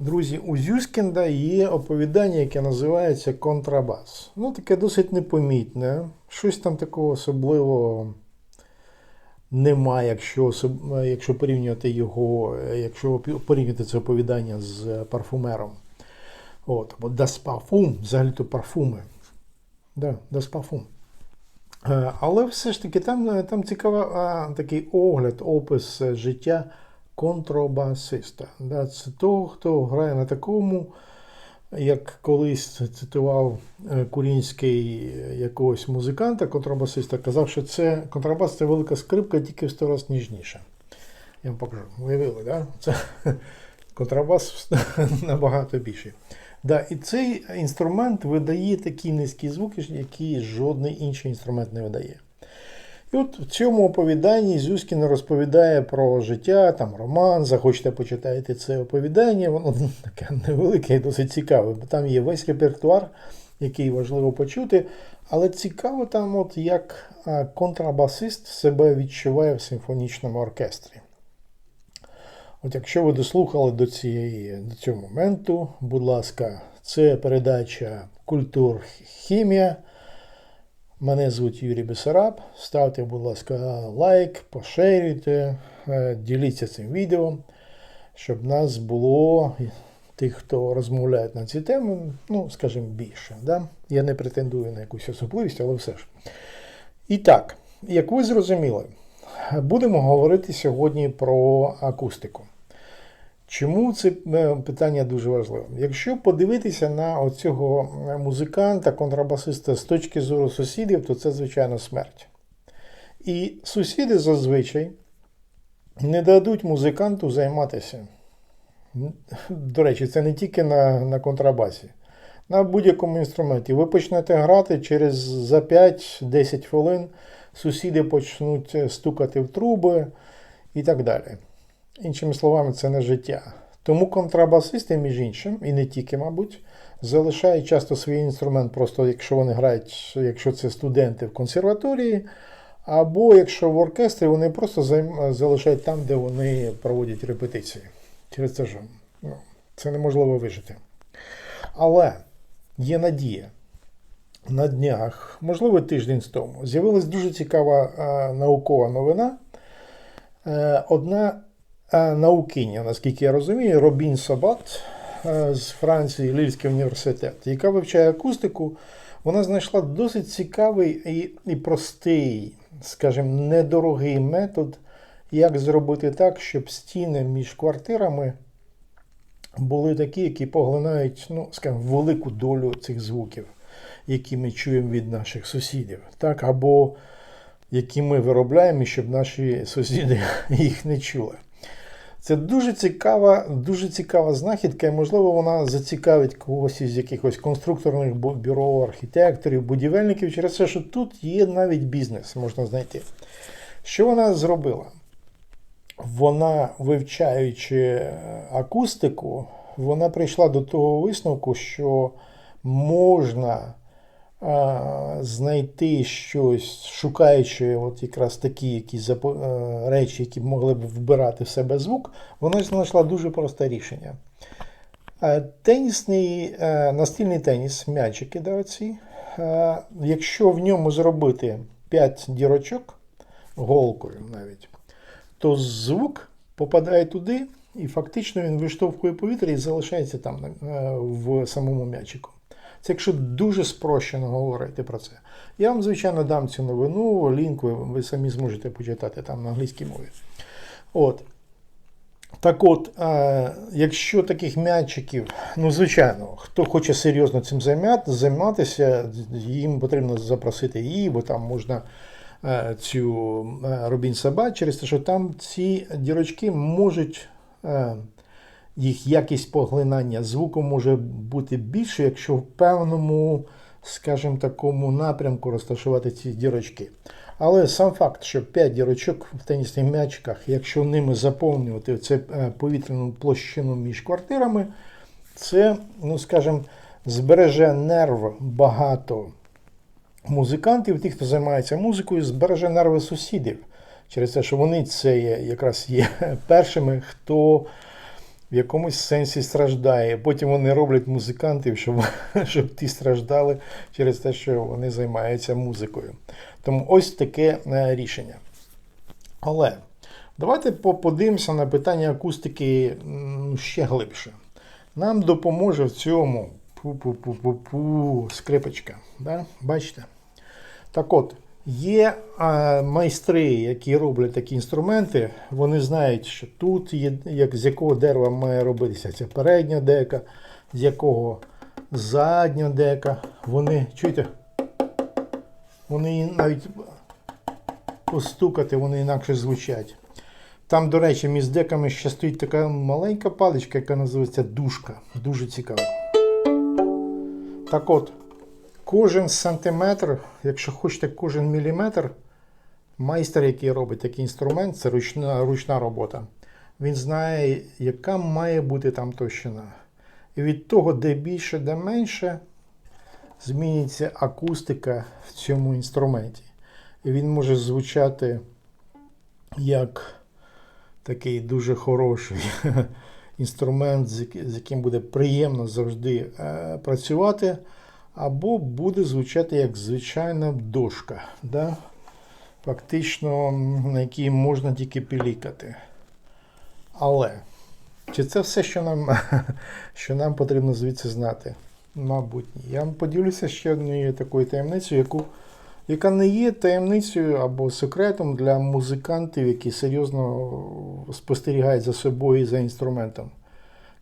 Друзі, у Зюскінда є оповідання, яке називається Контрабас. Ну, таке досить непомітне. Щось там такого особливого немає, якщо, якщо порівнювати його, якщо порівнювати це оповідання з парфумером. От, бо Das взагалі-то парфуми. Да, Das. Е, Але все ж таки там, там цікавий такий огляд, опис життя контрабасиста. Да, це того, хто грає на такому, як колись цитував е, Курінський е, якогось музиканта, контрабасиста, казав, що це контрабас це велика скрипка, тільки в сто раз ніжніша. Я вам покажу. Уявили, да? Це контрабас набагато більший. Да, і цей інструмент видає такі низькі звуки, які жодний інший інструмент не видає. І от в цьому оповіданні Зюскін розповідає про життя, там роман, захочете почитайте це оповідання, воно таке невелике і досить цікаве, бо там є весь репертуар, який важливо почути. Але цікаво там, от як контрабасист себе відчуває в симфонічному оркестрі. От якщо ви дослухали до, цієї, до цього моменту, будь ласка, це передача Культур Хімія. Мене звуть Юрій Бесараб. Ставте, будь ласка, лайк, поширюйте, е, діліться цим відео, щоб нас було тих, хто розмовляє на ці теми, ну, скажімо, більше. Да? Я не претендую на якусь особливість, але все ж. І так, як ви зрозуміли, будемо говорити сьогодні про акустику. Чому це е, питання дуже важливе? Якщо подивитися на оцього музиканта, контрабасиста з точки зору сусідів, то це, звичайно, смерть. І сусіди зазвичай не дадуть музиканту займатися. До речі, це не тільки на, на контрабасі, на будь-якому інструменті. Ви почнете грати через за 5-10 хвилин, сусіди почнуть стукати в труби і так далі. Іншими словами, це не життя. Тому контрабасисти, між іншим, і не тільки, мабуть, залишають часто свій інструмент, просто якщо вони грають, якщо це студенти в консерваторії, або якщо в оркестрі, вони просто залишають там, де вони проводять репетиції. Через це ж ну, це неможливо вижити. Але є надія. На днях, можливо, тиждень з тому, з'явилась дуже цікава е, наукова новина. Е, одна наукиня, наскільки я розумію, Робін Сабат е, з Франції, Лільський університет, яка вивчає акустику, вона знайшла досить цікавий і, і простий, скажімо, недорогий метод, як зробити так, щоб стіни між квартирами були такі, які поглинають, ну, скажімо, велику долю цих звуків, які ми чуємо від наших сусідів. Так? Або які ми виробляємо, щоб наші сусіди їх не чули. Це дуже цікава, дуже цікава знахідка, і, можливо, вона зацікавить когось із якихось конструкторних бюро, архітекторів, будівельників, через те, що тут є навіть бізнес, можна знайти. Що вона зробила? Вона, вивчаючи акустику, вона прийшла до того висновку, що можна а, знайти щось, шукаючи от якраз такі якісь е, речі, які могли б вбирати в себе звук, вона знайшла дуже просте рішення. Е, Тенісний, е, настільний теніс, м'ячики, да, оці, якщо в ньому зробити 5 дірочок, голкою навіть, то звук попадає туди, і фактично він виштовхує повітря і залишається там в самому м'ячику. Це якщо дуже спрощено говорити про це. Я вам, звичайно, дам цю новину, лінк ви, самі зможете почитати там на англійській мові. От. Так от, е, якщо таких м'ячиків, ну, звичайно, хто хоче серйозно цим займати, займатися, їм потрібно запросити її, бо там можна е, цю е, Робін Саба, через те, що там ці дірочки можуть. Е, їх якість поглинання звуку може бути більше, якщо в певному, скажімо, такому напрямку розташувати ці дірочки. Але сам факт, що 5 дірочок в тенісних м'ячиках, якщо ними заповнювати це повітряну площину між квартирами, це, ну скажімо, збереже нерв багато музикантів, тих, хто займається музикою, збереже нерви сусідів. Через те, що вони це є, якраз є першими, хто в якомусь сенсі страждає. Потім вони роблять музикантів, щоб, щоб ті страждали через те, що вони займаються музикою. Тому ось таке е, рішення. Але давайте по- подивимося на питання акустики ще глибше. Нам допоможе в цьому пу-пу-пу-пу-пу, скрипочка. Да? Бачите? Так от, є а, майстри, які роблять такі інструменти, вони знають, що тут є, як, з якого дерева має робитися ця передня дека, з якого задня дека. Вони, чуєте, вони навіть постукати, вони інакше звучать. Там, до речі, між деками ще стоїть така маленька паличка, яка називається дужка. Дуже цікаво. Так от, кожен сантиметр, якщо хочете, кожен міліметр, майстер, який робить такий інструмент, це ручна, ручна робота. Він знає, яка має бути там товщина. І від того, де більше, де менше, зміниться акустика в цьому інструменті. І він може звучати як такий дуже хороший інструмент, з яким буде приємно завжди е, працювати, або буде звучати як звичайна дошка, да? фактично, на якій можна тільки пілікати. Але чи це все, що нам, що нам потрібно звідси знати? Мабуть, ні. Я вам поділюся ще однією такою таємницею, яку яка не є таємницею або секретом для музикантів, які серйозно спостерігають за собою і за інструментом.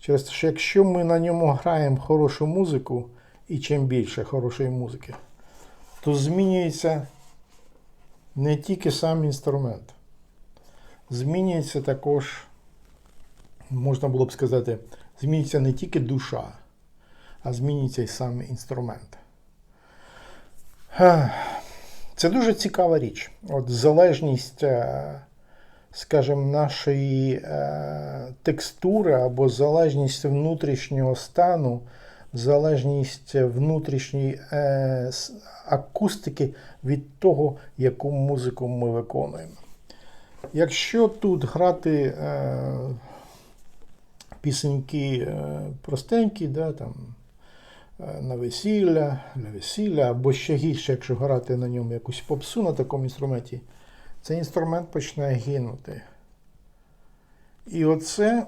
Через те, що якщо ми на ньому граємо хорошу музику, і чим більше хорошої музики, то змінюється не тільки сам інструмент, змінюється також, можна було б сказати, змінюється не тільки душа, а змінюється і сам інструмент. Це дуже цікава річ. От залежність, е, скажімо, нашої е, текстури або залежність внутрішнього стану, залежність внутрішньої е, акустики від того, яку музику ми виконуємо. Якщо тут грати е, пісеньки е, простенькі, да, там, е, на весілля, для весілля, або ще гірше, якщо грати на ньому якусь попсу на такому інструменті, цей інструмент почне гинути. І оце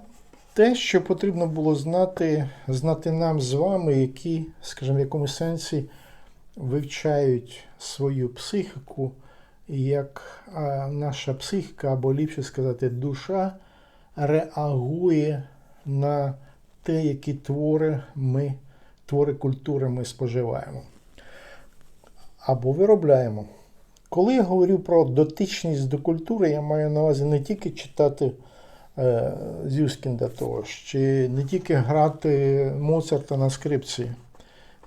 те, що потрібно було знати, знати нам з вами, які, скажімо, в якомусь сенсі вивчають свою психіку, як наша психіка, або ліпше сказати, душа реагує на те, які твори ми, твори культури ми споживаємо або виробляємо. Коли я говорю про дотичність до культури, я маю на увазі не тільки читати е, Зюскінда того ж, чи не тільки грати Моцарта на скрипці.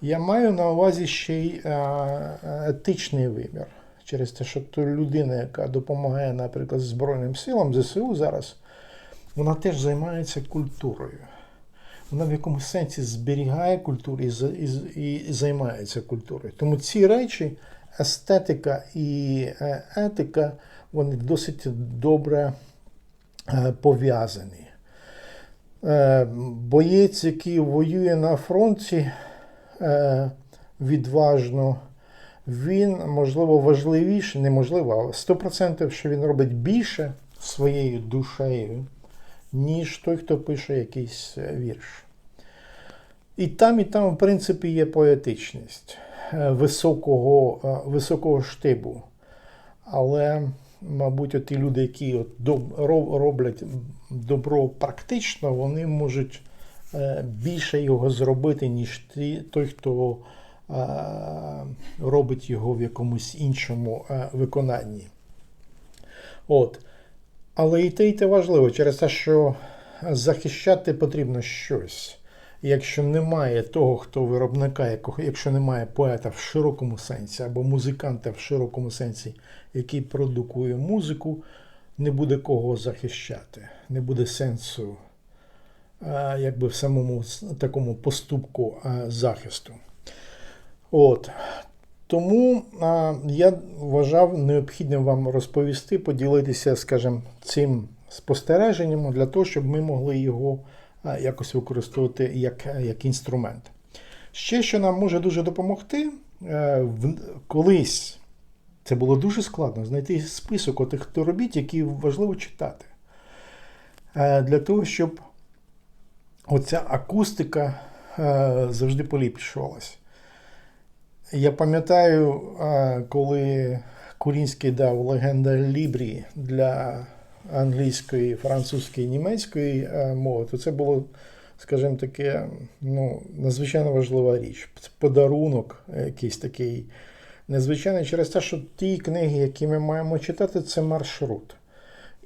Я маю на увазі ще й е, етичний вимір. Через те, що то людина, яка допомагає, наприклад, Збройним силам ЗСУ зараз, вона теж займається культурою. Вона в якомусь сенсі зберігає культуру і, і, і займається культурою. Тому ці речі, естетика і е, етика, вони досить добре пов'язані. Е, Боєць, який воює на фронті е, відважно, він, можливо, важливіший, неможливо, але 100%, що він робить більше своєю душею, ніж той, хто пише якийсь е, вірш. І там, і там, в принципі, є поетичність е, високого, е, високого штибу. Але, мабуть, ті люди, які от доб- роблять добро практично, вони можуть е, більше його зробити, ніж ті, той, хто е, робить його в якомусь іншому е, виконанні. От. Але і те, і те важливо через те, що захищати потрібно щось. Якщо немає того, хто виробника, якщо немає поета в широкому сенсі або музиканта в широкому сенсі, який продукує музику, не буде кого захищати, не буде сенсу якби в самому такому поступку захисту. От. Тому а, я вважав необхідним вам розповісти, поділитися, скажімо, цим спостереженням для того, щоб ми могли його якось використовувати як, як інструмент. Ще, що нам може дуже допомогти, е, колись це було дуже складно знайти список отих робіт, які важливо читати. Е, Для того, щоб оця акустика е, завжди поліпшувалась. Я пам'ятаю, е, коли Курінський дав легенда Лібрі для англійської, французької, німецької е, мови, то це було, скажімо таке, ну, надзвичайно важлива річ. Подарунок якийсь такий незвичайний через те, що ті книги, які ми маємо читати, це маршрут.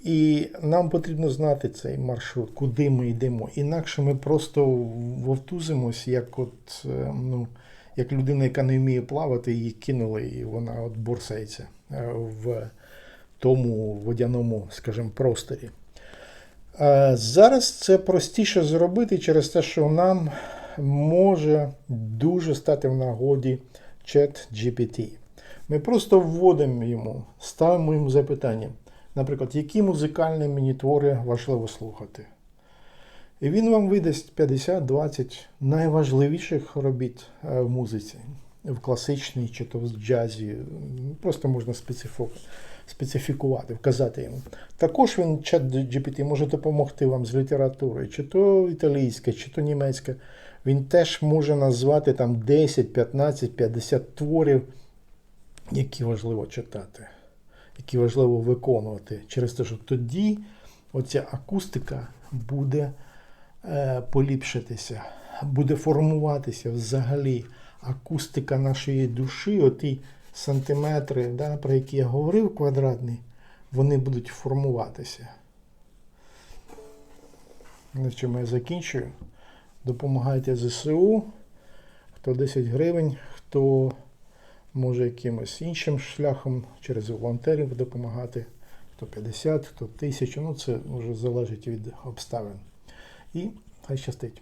І нам потрібно знати цей маршрут, куди ми йдемо. Інакше ми просто вовтузимось, як от, е, ну, як людина, яка не вміє плавати, її кинули, і вона от борсається е, в тому водяному, скажімо, просторі. Зараз це простіше зробити через те, що нам може дуже стати в нагоді чат GPT. Ми просто вводимо йому, ставимо йому запитання. Наприклад, які музикальні мені твори важливо слухати. І він вам видасть 50-20 найважливіших робіт е, в музиці, в класичній чи то в джазі. Просто можна специфу- специфікувати, вказати йому. Також він, чат GPT, може допомогти вам з літературою, чи то італійська, чи то німецька. Він теж може назвати там 10, 15, 50 творів, які важливо читати які важливо виконувати. Через те, що тоді оця акустика буде е, поліпшитися, буде формуватися взагалі акустика нашої душі, оті сантиметри, да, про які я говорив, квадратні, вони будуть формуватися. На чому я закінчую. Допомагайте ЗСУ, хто 10 гривень, хто може якимось іншим шляхом через волонтерів допомагати, хто 50, хто 1000, ну це вже залежить від обставин. І хай щастить.